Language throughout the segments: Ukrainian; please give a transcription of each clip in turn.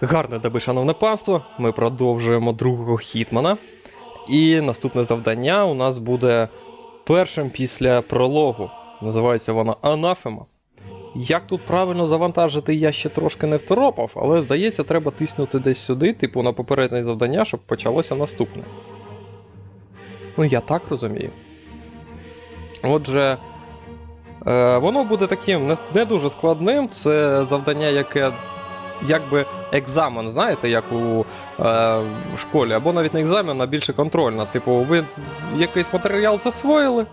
Гарне тебе, шановне панство. Ми продовжуємо другого хітмана. І наступне завдання у нас буде першим після прологу. Називається вона Анафема. Як тут правильно завантажити, я ще трошки не второпав, але здається, треба тиснути десь сюди, типу на попереднє завдання, щоб почалося наступне. Ну, я так розумію. Отже, е, воно буде таким не дуже складним. Це завдання, яке якби екзамен, знаєте, як у е, школі, або навіть не екзамен, а більше контрольна. Типу, ви якийсь матеріал засвоїли,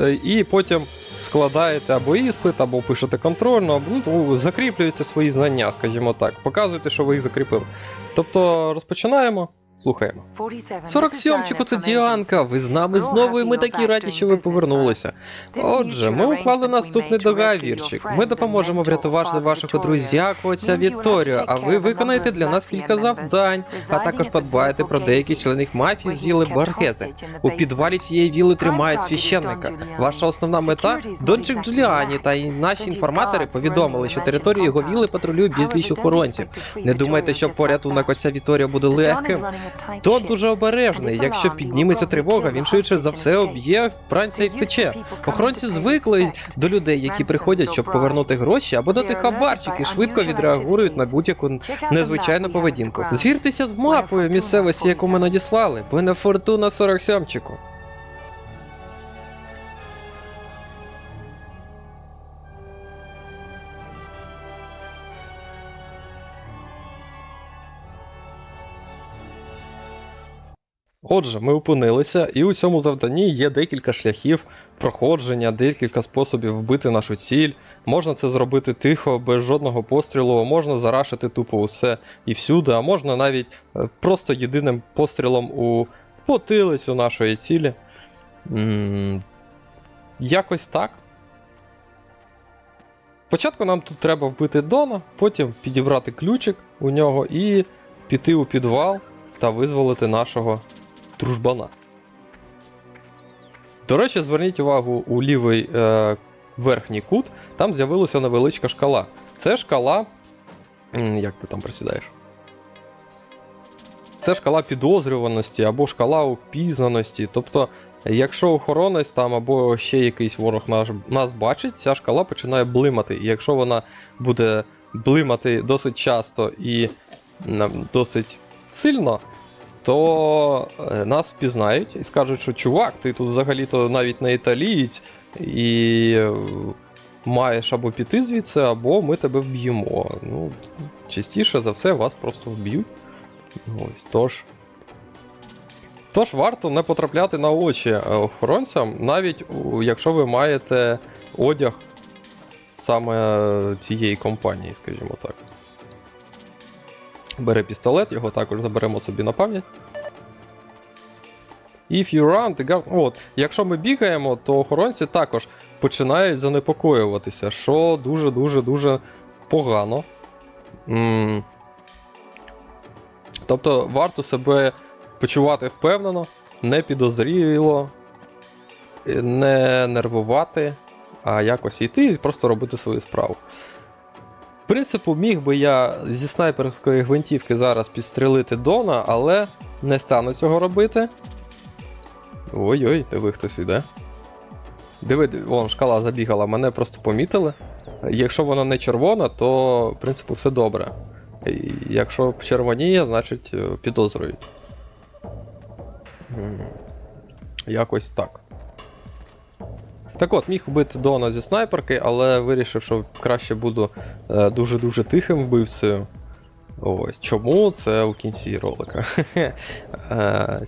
е, і потім складаєте або іспит, або пишете контрольну, або ну, закріплюєте свої знання, скажімо так, показуєте, що ви їх закріпили. Тобто розпочинаємо. Слухаємо. 47-чику, це Діанка. Ви з нами знову, і ми такі раді, що ви повернулися. Отже, ми уклали наступний договірчик. Ми допоможемо врятувати вашого друзяку, отця Вікторію, а ви виконаєте для нас кілька завдань, а також подбаєте про деяких членів мафії з віли Баргези. У підвалі цієї віли тримають священника. Ваша основна мета Дончик Джуліані та й наші інформатори повідомили, що територію його віли патрулює безліч охоронців. Не думайте, що порятунок отця Віторія буде легким. Тот дуже обережний. Якщо підніметься тривога, він швидше за все об'є бранця і втече. Охоронці звикли до людей, які приходять, щоб повернути гроші або дати хабарчик і швидко відреагують на будь-яку незвичайну поведінку. Звіртеся з мапою місцевості, яку ми надіслали, бо на фортуна 47-чику. Отже, ми опинилися, і у цьому завданні є декілька шляхів проходження, декілька способів вбити нашу ціль. Можна це зробити тихо, без жодного пострілу, можна зарашити тупо усе і всюди, а можна навіть е, просто єдиним пострілом у потилицю нашої цілі. якось так. Спочатку нам тут треба вбити Дона, потім підібрати ключик у нього і піти у підвал та визволити нашого дружбана. До речі, зверніть увагу у лівий е, верхній кут, там з'явилася невеличка шкала. Це шкала. Як ти там присідаєш? Це шкала підозрюваності або шкала упізнаності. Тобто, якщо охоронець там або ще якийсь ворог наш, нас бачить, ця шкала починає блимати. І якщо вона буде блимати досить часто і досить сильно, то е, нас впізнають і скажуть, що чувак, ти тут взагалі-то навіть не італієць, і е, маєш або піти звідси, або ми тебе вб'ємо. Ну, частіше за все вас просто вб'ють. Ось, тож. Тож варто не потрапляти на очі е, охоронцям, навіть якщо ви маєте одяг саме цієї компанії, скажімо так. Бере пістолет, його також заберемо собі на пам'ять. If you run, the guard... От, якщо ми бігаємо, то охоронці також починають занепокоюватися, що дуже-дуже дуже погано. м Тобто варто себе почувати впевнено, не підозріло, не нервувати, а якось йти і просто робити свою справу. Принципу, міг би я зі снайперської гвинтівки зараз підстрелити Дона, але не стану цього робити. Ой-ой, диви, хтось йде. Диви, вон шкала забігала, мене просто помітили. Якщо вона не червона, то в принципі все добре. Якщо червоніє, значить е, підозрюють. Якось так. Так от, міг вбити Дона зі снайперки, але вирішив, що краще буду е, дуже-дуже тихим вбивцею. Ось. Чому? Це у кінці ролика. Е,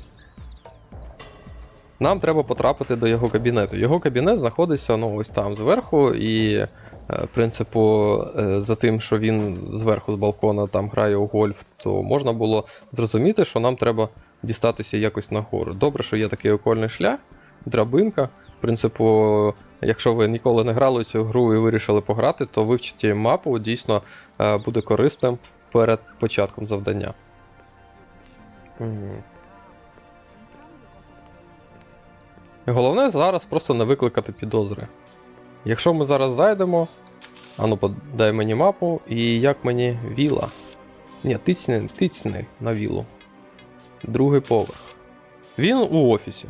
Нам треба потрапити до його кабінету. Його кабінет знаходиться ну, ось там зверху, і, в принципу, е, за тим, що він зверху з балкона там грає у гольф, то можна було зрозуміти, що нам треба дістатися якось нагору. Добре, що є такий окольний шлях, драбинка. Принципу, якщо ви ніколи не грали цю гру і вирішили пограти, то вивчити мапу дійсно е, буде корисним перед початком завдання. Головне зараз просто не викликати підозри. Якщо ми зараз зайдемо, ану, подай мені мапу, і як мені віла. Ні, тицьни, тицьни на вілу. Другий поверх. Він у офісі.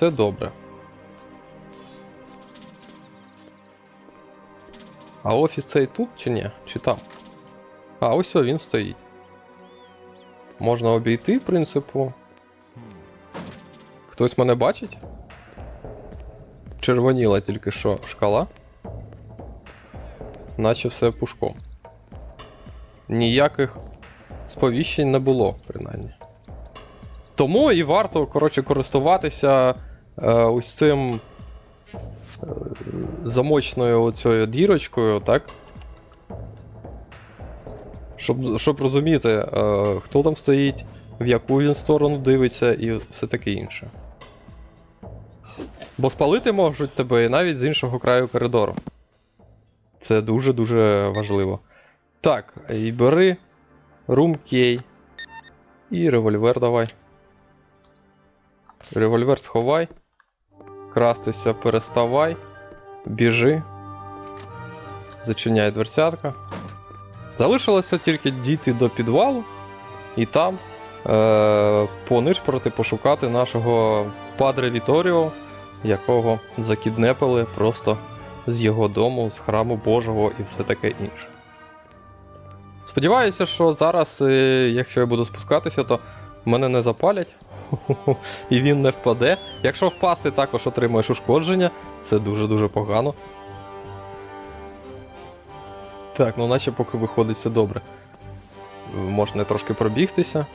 Це добре. А офіс цей тут чи ні? Чи там? А, ось він стоїть. Можна обійти, принципу. Хтось мене бачить? Червоніла тільки що шкала. Наче все пушком. Ніяких сповіщень не було, принаймні. Тому і варто, коротше, користуватися ось цим е, замочною оцією дірочкою, так? Щоб, щоб розуміти, е, хто там стоїть, в яку він сторону дивиться і все таке інше. Бо спалити можуть тебе і навіть з іншого краю коридору. Це дуже-дуже важливо. Так, і бери рум кей. І револьвер давай. Револьвер сховай. Крастися переставай. Біжи. Зачиняй дверцятка. Залишилося тільки дійти до підвалу і там е- понишпорити, пошукати нашого Падре Віторіо, якого закіднепили просто з його дому, з храму Божого і все таке інше. Сподіваюся, що зараз, е, якщо я буду спускатися, то мене не запалять. І він не впаде. Якщо впасти, також отримаєш ушкодження. Це дуже-дуже погано. Так, ну наче поки виходить все добре. Можна трошки пробігтися.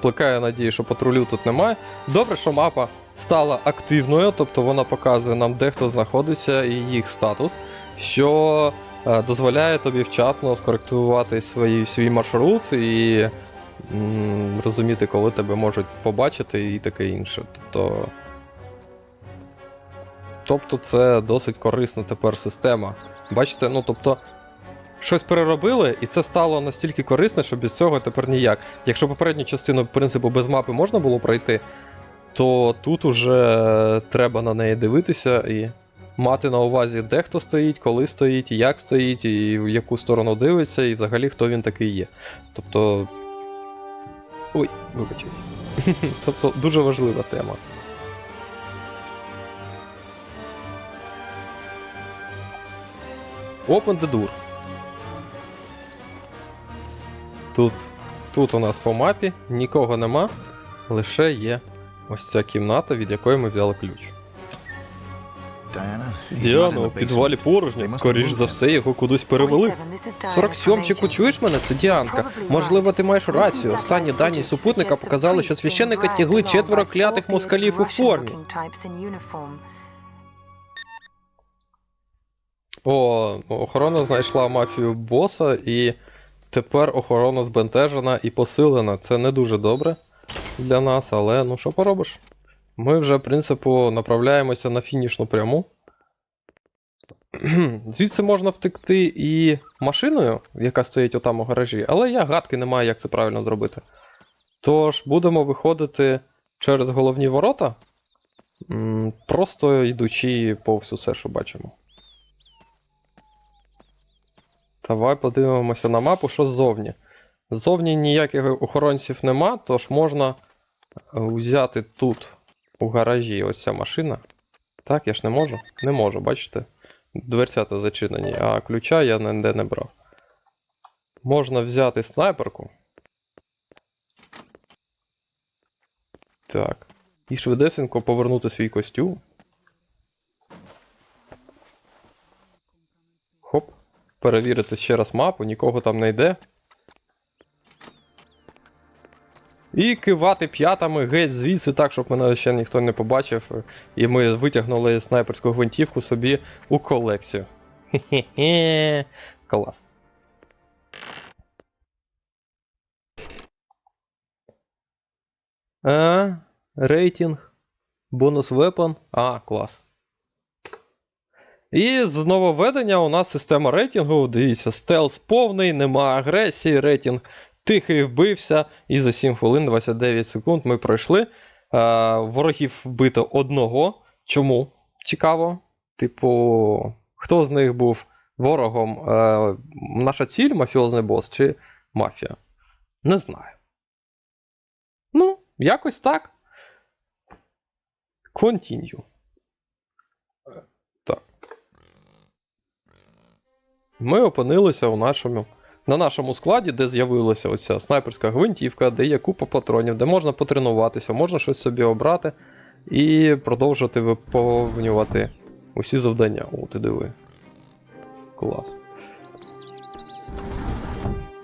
Плекає надію, що патрулів тут немає. Добре, що мапа стала активною, тобто вона показує нам, де хто знаходиться і їх статус, що е, дозволяє тобі вчасно скоректувати свої, свій маршрут і розуміти, коли тебе можуть побачити і таке інше. Тобто. Тобто це досить корисна тепер система. Бачите, ну тобто. Щось переробили, і це стало настільки корисно, що без цього тепер ніяк. Якщо попередню частину, в принципі, без мапи можна було пройти, то тут уже треба на неї дивитися і мати на увазі, де хто стоїть, коли стоїть, як стоїть, і в яку сторону дивиться, і взагалі хто він такий є. Тобто. Ой, вибачте. тобто дуже важлива тема. Open the door. Тут, тут у нас по мапі нікого нема, лише є ось ця кімната, від якої ми взяли ключ. Діана, у підвалі порожньо, скоріш за все, його кудись перевели. 47-чику, чуєш мене? Це Діанка. Можливо, ти маєш рацію. Останні дані супутника показали, що священника тягли четверо клятих москалів у формі. О, охорона знайшла мафію боса, і тепер охорона збентежена і посилена. Це не дуже добре для нас, але ну що поробиш? Ми вже, в принципу, направляємося на фінішну пряму. Звідси можна втекти і машиною, яка стоїть отам у гаражі, але я гадки не маю, як це правильно зробити. Тож будемо виходити через головні ворота, просто йдучи повз усе, що бачимо. Давай подивимося на мапу, що ззовні. Ззовні ніяких охоронців нема, тож можна е, взяти тут у гаражі ось ця машина. Так, я ж не можу? Не можу, бачите? Дверцята зачинені, а ключа я ніде не брав. Можна взяти снайперку. Так. І швидесенько повернути свій костюм. Хоп. Перевірити ще раз мапу, нікого там не йде. І кивати п'ятами геть звідси так, щоб мене ще ніхто не побачив. І ми витягнули снайперську гвинтівку собі у колекцію. Хе-хе-хе. Клас. А, рейтинг. Бонус вепон. А, клас. І з нововведення у нас система рейтингу. Дивіться, стелс повний, нема агресії, рейтинг тихий вбився. І за 7 хвилин 29 секунд ми пройшли. Е, ворогів вбито одного. Чому? Цікаво. Типу, хто з них був ворогом е, наша ціль, мафіозний бос чи мафія? Не знаю. Ну, якось так. Continue. Так. Ми опинилися у нашому, на нашому складі, де з'явилася оця снайперська гвинтівка, де є купа патронів, де можна потренуватися, можна щось собі обрати і продовжувати виповнювати усі завдання. О, ти диви. Клас.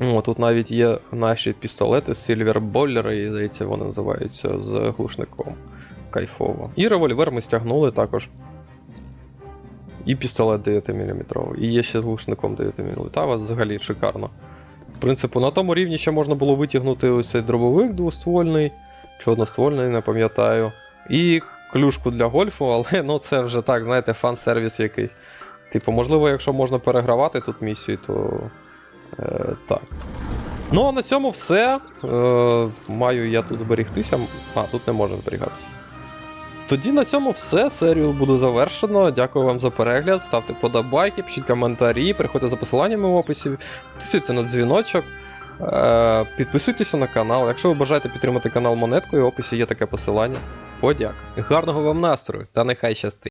О, тут навіть є наші пістолети, Boiler, і здається, вони називаються з глушником. Кайфово. І револьвер ми стягнули також. І пістолет 9 мм. І є ще з глушником 9 мм. Та вас взагалі шикарно. В принципі, на тому рівні ще можна було витягнути ось цей дробовик двоствольний, чи одноствольний, не пам'ятаю. І клюшку для гольфу, але ну це вже так, знаєте, фан-сервіс якийсь. Типу, можливо, якщо можна перегравати тут місію, то е, так. Ну, а на цьому все. Е, маю я тут зберігтися. А, тут не можна зберігатися. Тоді на цьому все. Серію буде завершено. Дякую вам за перегляд. Ставте подобайки, пишіть коментарі, приходьте за посиланнями в описі, тисуйте на дзвіночок. Е, Підписуйтеся на канал. Якщо ви бажаєте підтримати канал монеткою, в описі є таке посилання. Подяк. Гарного вам настрою та нехай щастить!